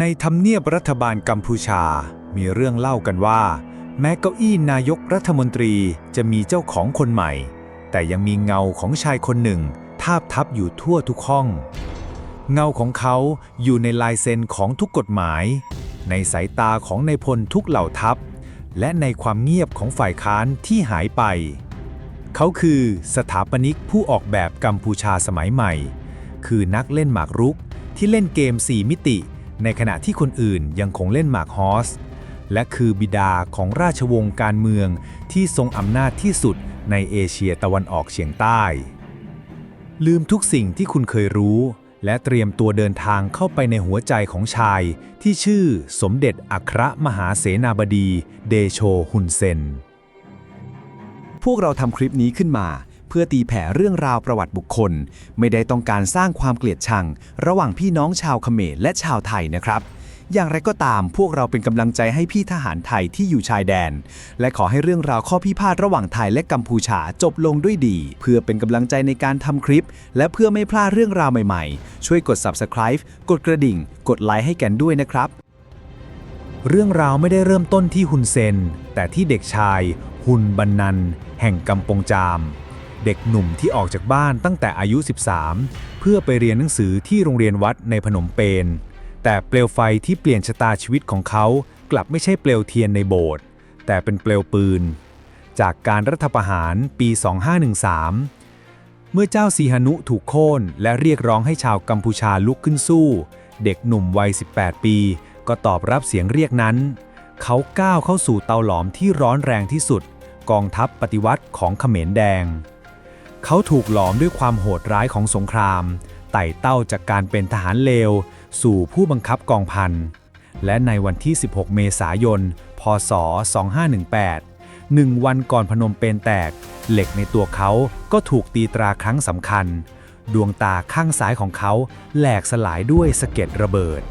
ในทำเนียบรัฐบาลกัมพูชา มีเรื่องเล่ากันว่า แม้เก้าอี้นายกรัฐมนตรีจะมีเจ้าของคนใหม่ แต่ยังมีเงาของชายคนหนึ่ง ทาบทับอยู่ทั่วทุกห้อง เงาของเขาอยู่ในลายเซ็นของทุกกฎหมาย ในสายตาของในายพลทุกเหล่าทัพ และในความเงียบของฝ่ายค้านที่หายไป เขาคือสถาปนิกผู้ออกแบบกัมพูชาสมัยใหม่ คือนักเล่นหมากรุกที่เล่นเกม 4 มิติ ในขณะที่คนอื่นยังคงเล่นหมากฮอส และคือบิดาของราชวงศ์การเมืองที่ทรงอำนาจที่สุดในเอเชียตะวันออกเฉียงใต้ ลืมทุกสิ่งที่คุณเคยรู้ และเตรียมตัวเดินทางเข้าไปในหัวใจของชาย ที่ชื่อสมเด็จอัครมหาเสนาบดี เดโชฮุนเซน พวกเราทำคลิปนี้ขึ้นมา เพื่อตีแผ่เรื่องราวประวัติบุคคล ไม่ได้ต้องการสร้างความเกลียดชัง ระหว่างพี่น้องชาวเขมรและชาวไทยนะครับ อย่างไรก็ตามพวกเราเป็นกำลังใจให้พี่ทหารไทยที่อยู่ชายแดน และขอให้เรื่องราวข้อพิพาทระหว่างไทยและกัมพูชาจบลงด้วยดี เพื่อเป็นกำลังใจในการทำคลิป และเพื่อไม่พลาดเรื่องราวใหม่ๆ ช่วยกด subscribe กดกระดิ่ง กดไลค์ให้กันด้วยนะครับเรื่องราวไม่ได้เริ่มต้นที่ฮุนเซน แต่ที่เด็กชาย ฮุนบันนัน แห่งกำปงจาม เด็กหนุ่มที่ออกจากบ้านตั้งแต่อายุ 13 เพื่อไปเรียนหนังสือที่โรงเรียนวัดในพนมเปญแต่เปลวไฟที่เปลี่ยนชะตาชีวิตของเขากลับไม่ใช่เปลวเทียนในโบสถ์แต่เป็นเปลวปืน จากการรัฐประหารปี 2513 เมื่อเจ้าสีหนุถูกโค่นและเรียกร้องให้ชาวกัมพูชาลุกขึ้นสู้ เด็กหนุ่มวัย 18 ปี ก็ตอบรับเสียงเรียกนั้น เขาก้าวเข้าสู่เตาหลอมที่ร้อนแรงที่สุด กองทัพปฏิวัติของเขมรแดง เขาถูกหลอมด้วยความโหดร้ายของสงคราม ไต่เต้าจากการเป็นทหารเลว สู่ผู้บังคับกองพัน และในวันที่ 16 เมษายน พศ 2518หนึ่งวันก่อนพนมเปญแตก เหล็กในตัวเขาก็ถูกตีตราครั้งสำคัญ ดวงตาข้างซ้ายของเขาแหลกสลายด้วยสะเก็ดระเบิด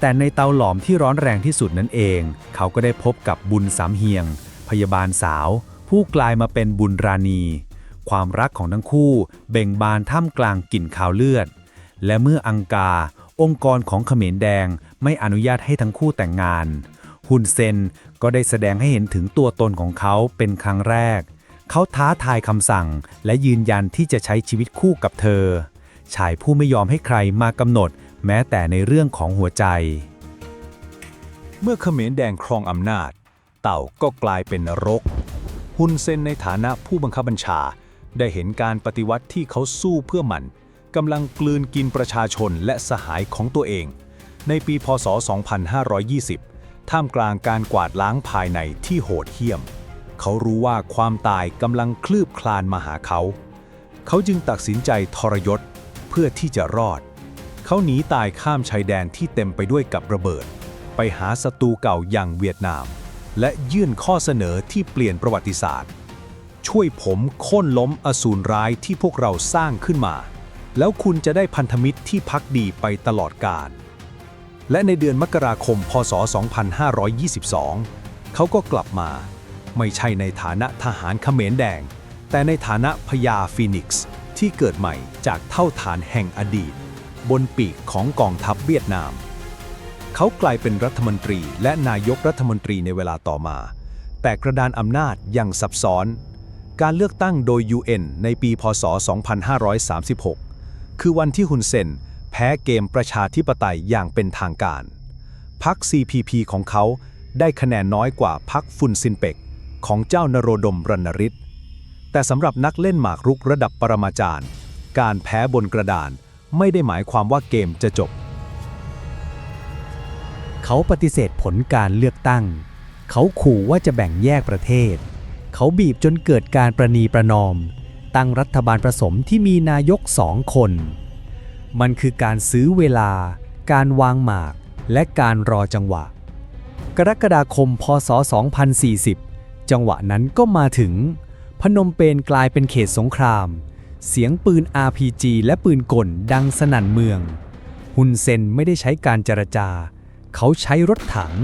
แต่ในเตาหลอมที่ร้อนแรงที่สุดนั่นเอง เขาก็ได้พบกับบุญสามเฮียง พยาบาลสาว ผู้กลายมาเป็นบุญราณี ความรักของทั้งคู่ เบ่งบานท่ามกลางกลิ่นคาวเลือด และเมื่ออังกา องค์กรของเขมรแดงไม่อนุญาตให้ทั้งคู่แต่งงานฮุนเซนก็ได้แสดงให้เห็นถึงตัวตนของเขาเป็นครั้งแรก เขาท้าทายคำสั่งและยืนยันที่จะใช้ชีวิตคู่กับเธอ ชายผู้ไม่ยอมให้ใครมากำหนด แม้แต่ในเรื่องของหัวใจ เมื่อเขมรแดงครองอำนาจ เต่าก็กลายเป็นนรกฮุนเซนในฐานะผู้บังคับบัญชา ได้เห็นการปฏิวัติที่เขาสู้เพื่อมันกำลังกลืนกินประชาชนและสหายของตัวเอง ในปีพศ 2520 ท่ามกลางการกวาดล้างภายในที่โหดเหี้ยม เขารู้ว่าความตายกำลังคลืบคลานมาหาเขา เขาจึงตัดสินใจทรยศเพื่อที่จะรอด เขาหนีตายข้ามชายแดนที่เต็มไปด้วยกับระเบิด ไปหาศัตรูเก่าอย่างเวียดนาม และยื่นข้อเสนอที่เปลี่ยนประวัติศาสตร์ ช่วยผมโค่นล้มอสูรร้ายที่พวกเราสร้างขึ้นมา แล้วคุณจะได้พันธมิตรที่พักดีไปตลอดกาลและในเดือนมกราคม พศ 2522 เขาก็กลับมา ไม่ใช่ในฐานะทหารเขมรแดง แต่ในฐานะพญาฟีนิกซ์ที่เกิดใหม่จากเท่าฐานแห่งอดีต บนปีกของกองทัพเวียดนาม เขากลายเป็นรัฐมนตรีและนายกรัฐมนตรีในเวลาต่อมา แต่กระดานอำนาจยังซับซ้อน การเลือกตั้งโดย UN ในปี พศ 2536 คือวันที่ฮุนเซนแพ้เกมประชาธิปไตยอย่างเป็นทางการ พรรค CPP ของเขาได้คะแนนน้อยกว่าพรรคฟุนซินเปกของเจ้านโรดมรณริศแต่สำหรับนักเล่นหมากรุกระดับปรมาจารย์ การแพ้บนกระดานไม่ได้หมายความว่าเกมจะจบ เขาปฏิเสธผลการเลือกตั้ง เขาขู่ว่าจะแบ่งแยกประเทศ เขาบีบจนเกิดการประนีประนอม ตั้งรัฐบาลผสมที่มีนายกสองคน มันคือการซื้อเวลา การวางหมาก และการรอจังหวะ กรกฎาคมพศ 2040 จังหวะนั้นก็มาถึง พนมเปญกลายเป็นเขตสงคราม เสียงปืน RPG และปืนกลดังสนั่นเมือง ฮุนเซนไม่ได้ใช้การเจรจา เขาใช้รถถัง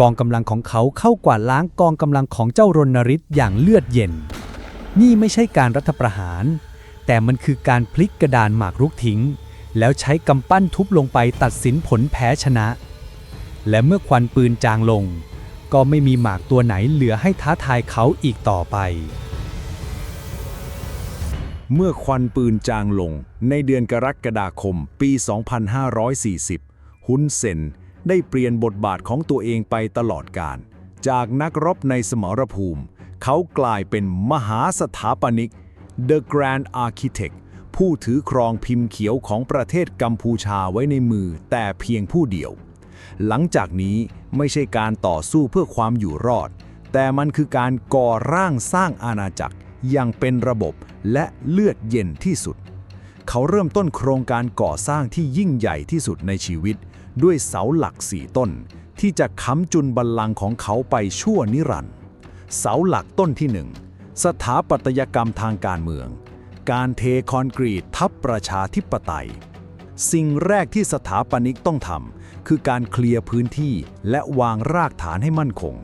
กองกำลังของเขาเข้ากวาดล้างกองกำลังของเจ้ารณริศอย่างเลือดเย็น นี่ไม่ใช่การรัฐประหาร แต่มันคือการพลิกกระดานหมากรุกทิ้ง แล้วใช้กำปั้นทุบลงไปตัดสินผลแพ้ชนะ และเมื่อควันปืนจางลง ก็ไม่มีหมากตัวไหนเหลือให้ท้าทายเขาอีกต่อไป เมื่อควันปืนจางลง ในเดือนกรกฎาคมปี 2540 ฮุนเซน ได้เปลี่ยนบทบาทของตัวเองไปตลอดกาลจากนักรบในสมรภูมิ เขากลายเป็นมหาสถาปนิก The Grand Architect ผู้ถือครองพิมพ์เขียวของประเทศกัมพูชาไว้ในมือแต่เพียงผู้เดียว หลังจากนี้ไม่ใช่การต่อสู้เพื่อความอยู่รอด แต่มันคือการก่อร่างสร้างอาณาจักรอย่างเป็นระบบและเลือดเย็นที่สุด เขาเริ่มต้นโครงการก่อสร้างที่ยิ่งใหญ่ที่สุดในชีวิต ด้วยเสาหลักสี่ต้น ที่จะค้ำจุนบัลลังก์ของเขาไปชั่วนิรันดร์เสาหลักต้นที่หนึ่งสถาปัตยกรรมทางการเมือง การเทคอนกรีตทับประชาธิปไตย สิ่งแรกที่สถาปนิกต้องทำคือการเคลียร์พื้นที่และวางรากฐานให้มั่นคง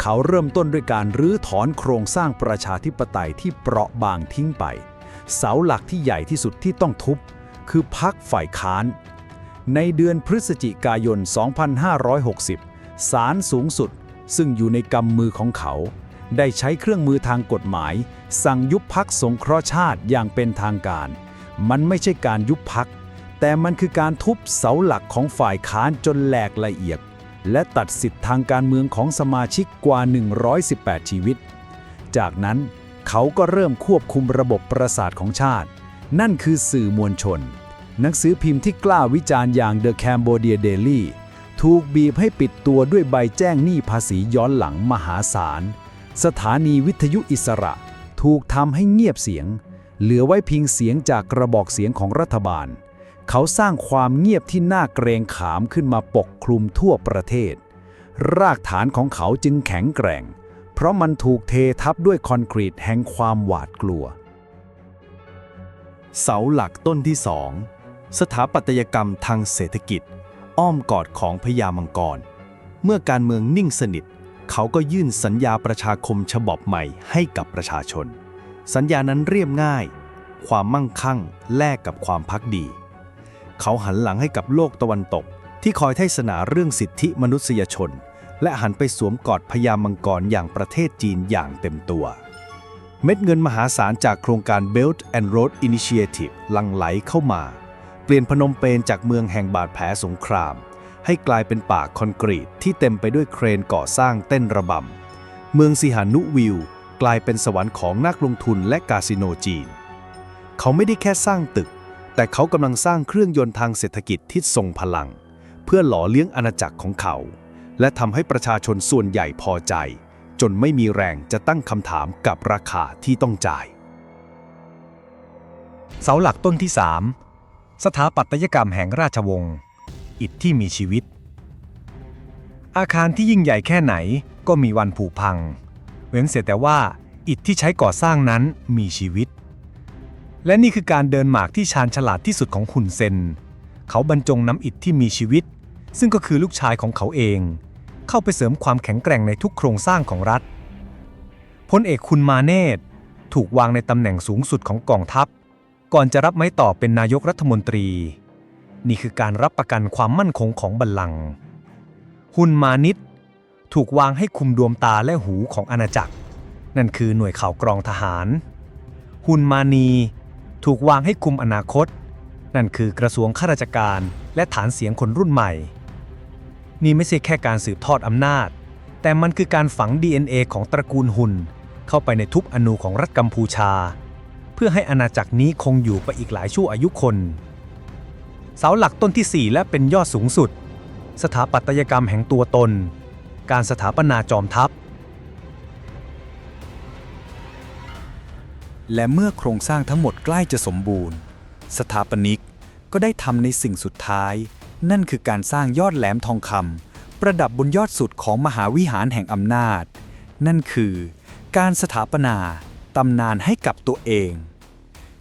เขาเริ่มต้นด้วยการรื้อถอนโครงสร้างประชาธิปไตยที่เปราะบางทิ้งไป เสาหลักที่ใหญ่ที่สุดที่ต้องทุบ คือพักฝ่ายค้าน ในเดือนพฤศจิกายน 2560 ศาลสูงสุด ซึ่งอยู่ในกำมือของเขา ได้ใช้เครื่องมือทางกฎหมาย สั่งยุบพักสงเคราะห์ชาติอย่างเป็นทางการ มันไม่ใช่การยุบพัก แต่มันคือการทุบเสาหลักของฝ่ายค้านจนแหลกละเอียด และตัดสิทธิทางการเมืองของสมาชิกกว่า 118 ชีวิต จากนั้นเขาก็เริ่มควบคุมระบบประสาทของชาติ นั่นคือสื่อมวลชน หนังสือพิมพ์ที่กล้าวิจารณ์อย่าง The Cambodia Daily ถูกบีบให้ปิดตัวด้วยใบแจ้งหนี้ภาษีย้อนหลังมหาศาล สถานีวิทยุอิสระ ถูกทำให้เงียบเสียง เหลือไว้เพียงเสียงจากกระบอกเสียงของรัฐบาล เขาสร้างความเงียบที่น่าเกรงขามขึ้นมาปกคลุมทั่วประเทศ รากฐานของเขาจึงแข็งแกร่ง เพราะมันถูกเททับด้วยคอนกรีตแห่งความหวาดกลัว เสาหลักต้นที่สอง สถาปัตยกรรมทางเศรษฐกิจ อ้อมกอดของพญามังกร เมื่อการเมืองนิ่งสนิท เขาก็ยื่นสัญญาประชาคมฉบับใหม่ให้กับประชาชน สัญญานั้นเรียบง่าย ความมั่งคั่งแลกกับความพักดี เขาหันหลังให้กับโลกตะวันตก ที่คอยเทศนาเรื่องสิทธิมนุษยชน และหันไปสวมกอดพญามังกรอย่างประเทศจีนอย่างเต็มตัวเม็ดเงินมหาศาลจากโครงการ Belt and Road Initiative ลังไหลเข้ามา เปลี่ยนพนมเปญจากเมืองแห่งบาดแผลสงคราม ให้กลายเป็นป่าคอนกรีตที่เต็มไปด้วยเครนก่อสร้างเต้นระบำ เมืองสิหานุวิว กลายเป็นสวรรค์ของนักลงทุนและคาสิโนจีน เขาไม่ได้แค่สร้างตึก แต่เขากำลังสร้างเครื่องยนต์ทางเศรษฐกิจที่ทรงพลัง เพื่อหล่อเลี้ยงอาณาจักรของเขา และทำให้ประชาชนส่วนใหญ่พอใจ จนไม่มีแรงจะตั้งคำถามกับราคาที่ต้องจ่าย เสาหลักต้นที่ 3 สถาปัตยกรรมแห่งราชวงศ์อิฐที่มีชีวิต อาคารที่ยิ่งใหญ่แค่ไหนก็มีวันผุพัง เว้นเสียแต่ว่าอิฐที่ใช้ก่อสร้างนั้นมีชีวิต และนี่คือการเดินหมากที่ชาญฉลาดที่สุดของขุนเซน เขาบรรจงนำอิฐที่มีชีวิต ซึ่งก็คือลูกชายของเขาเอง เข้าไปเสริมความแข็งแกร่งในทุกโครงสร้างของรัฐพลเอกคุณมาเนตถูกวางในตำแหน่งสูงสุดของกองทัพ ก่อนจะรับไม้ต่อเป็นนายกรัฐมนตรี นี่คือการรับประกันความมั่นคงของบัลลังก์ฮุนมานิตถูกวางให้คุมดวงตาและหูของอาณาจักร นั่นคือหน่วยข่าวกรองทหารฮุนมานีถูกวางให้คุมอนาคต นั่นคือกระทรวงข้าราชการและฐานเสียงคนรุ่นใหม่ นี่ไม่ใช่แค่การสืบทอดอำนาจ แต่มันคือการฝัง DNA ของตระกูลฮุนเข้าไปในทุกอนูของรัฐกัมพูชา พื่อให้อาณาจักรนี้คงอยู่ไปอีกหลายชั่วอายุคน เสาหลักต้นที่ 4 และเป็นยอดสูงสุด สถาปัตยกรรมแห่งตัวตน การสถาปนาจอมทัพ และเมื่อโครงสร้างทั้งหมดใกล้จะสมบูรณ์ สถาปนิกก็ได้ทำในสิ่งสุดท้าย นั่นคือการสร้างยอดแหลมทองคำประดับบนยอดสุดของมหาวิหารแห่งอำนาจ นั่นคือ การสถาปนาตำนานให้กับตัวเอง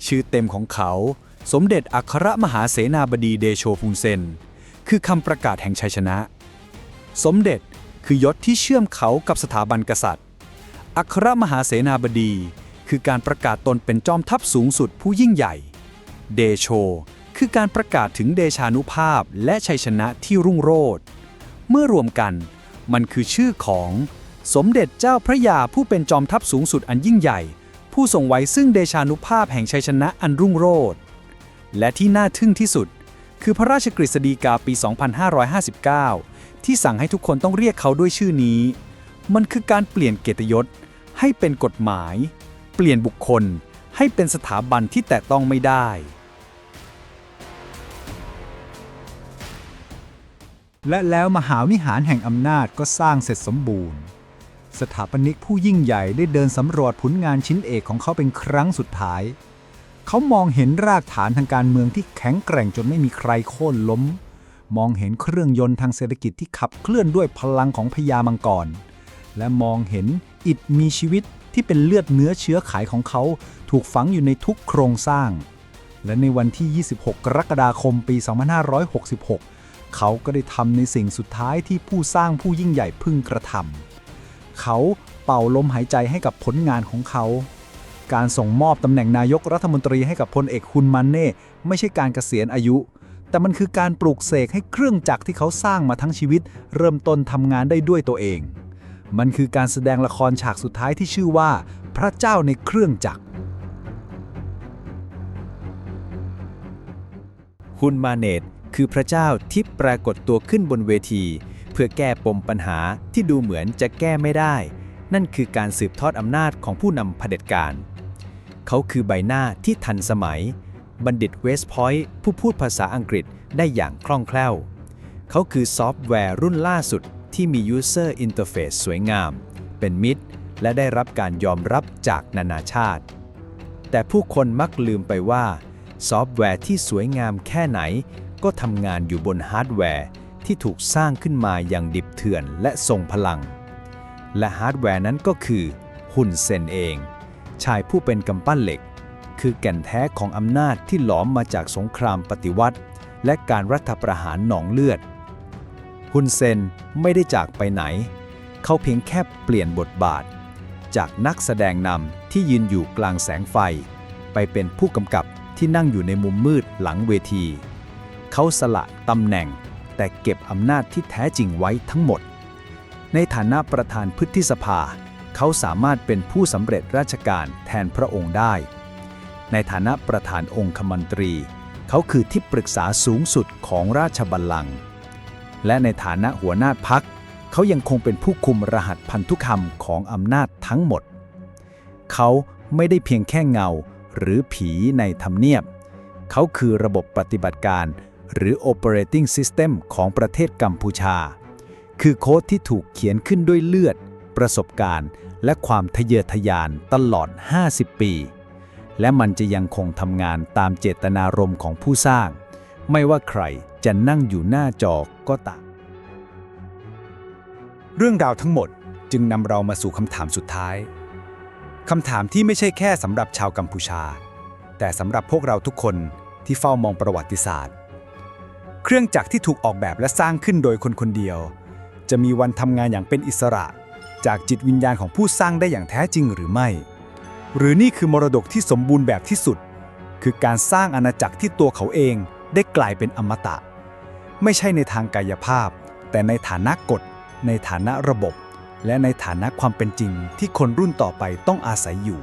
ชื่อเต็มของเขา สมเด็จอัครมหาเสนาบดีเดโชพุนเซน คือคำประกาศแห่งชัยชนะ สมเด็จคือยศที่เชื่อมเขากับสถาบันกษัตริย์ อัครมหาเสนาบดี คือการประกาศตนเป็นจอมทัพสูงสุดผู้ยิ่งใหญ่ เดโช คือการประกาศถึงเดชานุภาพและชัยชนะที่รุ่งโรจน์เมื่อรวมกันมันคือชื่อของสมเด็จเจ้าพระยาผู้เป็นจอมทัพสูงสุดอันยิ่งใหญ่ ผู้ทรงไว้ซึ่งเดชานุภาพแห่งชัยชนะอันรุ่งโรจน์และที่น่าทึ่งที่สุด คือพระราชกฤษฎีกาปี 2559 ที่สั่งให้ทุกคนต้องเรียกเขาด้วยชื่อนี้ มันคือการเปลี่ยนเกียรติยศให้เป็นกฎหมาย เปลี่ยนบุคคลให้เป็นสถาบันที่แตะต้องไม่ได้ และแล้วมหาวิหารแห่งอำนาจก็สร้างเสร็จสมบูรณ์ สถาปนิกผู้ยิ่งใหญ่ได้เดินสำรวจผลงานชิ้นเอกของเขาเป็นครั้งสุดท้าย เขามองเห็นรากฐานทางการเมืองที่แข็งแกร่งจนไม่มีใครโค่นล้ม มองเห็นเครื่องยนต์ทางเศรษฐกิจที่ขับเคลื่อนด้วยพลังของพญามังกร และมองเห็นอิฐมีชีวิตที่เป็นเลือดเนื้อเชื้อไขของเขา ถูกฝังอยู่ในทุกโครงสร้าง และในวันที่ 26 กรกฎาคมปี 2566 เขาก็ได้ทำในสิ่งสุดท้ายที่ผู้สร้างผู้ยิ่งใหญ่พึงกระทำ เขาเป่าลมหายใจให้กับผลงานของเขา การส่งมอบตำแหน่งนายกรัฐมนตรีให้กับพลเอกฮุนมันเน่ไม่ใช่การเกษียณอายุ แต่มันคือการปลูกเสกให้เครื่องจักรที่เขาสร้างมาทั้งชีวิต เริ่มต้นทำงานได้ด้วยตัวเอง มันคือการแสดงละครฉากสุดท้ายที่ชื่อว่า พระเจ้าในเครื่องจักรฮุนมาเนตคือพระเจ้าที่ปรากฏตัวขึ้นบนเวที เพื่อแก้ปมปัญหาที่ดูเหมือนจะแก้ไม่ได้ นั่นคือการสืบทอดอำนาจของผู้นำเผด็จการ เขาคือใบหน้าที่ทันสมัย บัณฑิตเวสต์พอยต์ผู้พูดภาษาอังกฤษได้อย่างคล่องแคล่ว เขาคือซอฟต์แวร์รุ่นล่าสุดที่มี User Interface สวยงาม เป็นมิตร และได้รับการยอมรับจากนานาชาติ แต่ผู้คนมักลืมไปว่า ซอฟต์แวร์ที่สวยงามแค่ไหน ก็ทำงานอยู่บนฮาร์ดแวร์ ที่ถูกสร้างขึ้นมาอย่างดิบเถื่อนและทรงพลัง และฮาร์ดแวร์นั้นก็คือ หุ่นเซนเอง ชายผู้เป็นกำปั้นเหล็ก คือแก่นแท้ของอำนาจที่หลอมมาจากสงครามปฏิวัติ และการรัฐประหารหนองเลือด ฮุนเซนไม่ได้จากไปไหน เขาเพียงแค่เปลี่ยนบทบาท จากนักแสดงนำที่ยืนอยู่กลางแสงไฟ ไปเป็นผู้กำกับที่นั่งอยู่ในมุมมืดหลังเวที เขาสละตำแหน่ง แต่เก็บอำนาจที่แท้จริงไว้ทั้งหมด ในฐานะประธานพฤทธิสภา เขาสามารถเป็นผู้สำเร็จราชการแทนพระองค์ได้ ในฐานะประธานองคมนตรี เขาคือที่ปรึกษาสูงสุดของราชบัลลังก์และในฐานะหัวหน้าพัก เขายังคงเป็นผู้คุมรหัสพันธุกรรมของอำนาจทั้งหมด เขาไม่ได้เพียงแค่เงาหรือผีในทำเนียบ เขาคือระบบปฏิบัติการ หรือ operating system ของประเทศกัมพูชา คือโค้ดที่ถูกเขียนขึ้นด้วยเลือด ประสบการณ์ และความทะเยอทะยานตลอด 50 ปี และมันจะยังคงทำงานตามเจตนารมณ์ของผู้สร้าง ไม่ว่าใครจะนั่งอยู่หน้าจอก็ตามเรื่องราวทั้งหมดจึงนำเรามาสู่คำถามสุดท้ายคำถามที่ไม่ใช่แค่สำหรับชาวกัมพูชา แต่สำหรับพวกเราทุกคนที่เฝ้ามองประวัติศาสตร์ เครื่องจักรที่ถูกออกแบบและสร้างขึ้นโดยคนคนเดียว จะมีวันทำงานอย่างเป็นอิสระ จากจิตวิญญาณของผู้สร้างได้อย่างแท้จริงหรือไม่ หรือนี่คือมรดกที่สมบูรณ์แบบที่สุด คือการสร้างอาณาจักรที่ตัวเขาเองได้กลายเป็นอมตะ ไม่ใช่ในทางกายภาพ แต่ในฐานะกฎ ในฐานะระบบ และในฐานะความเป็นจริงที่คนรุ่นต่อไปต้องอาศัยอยู่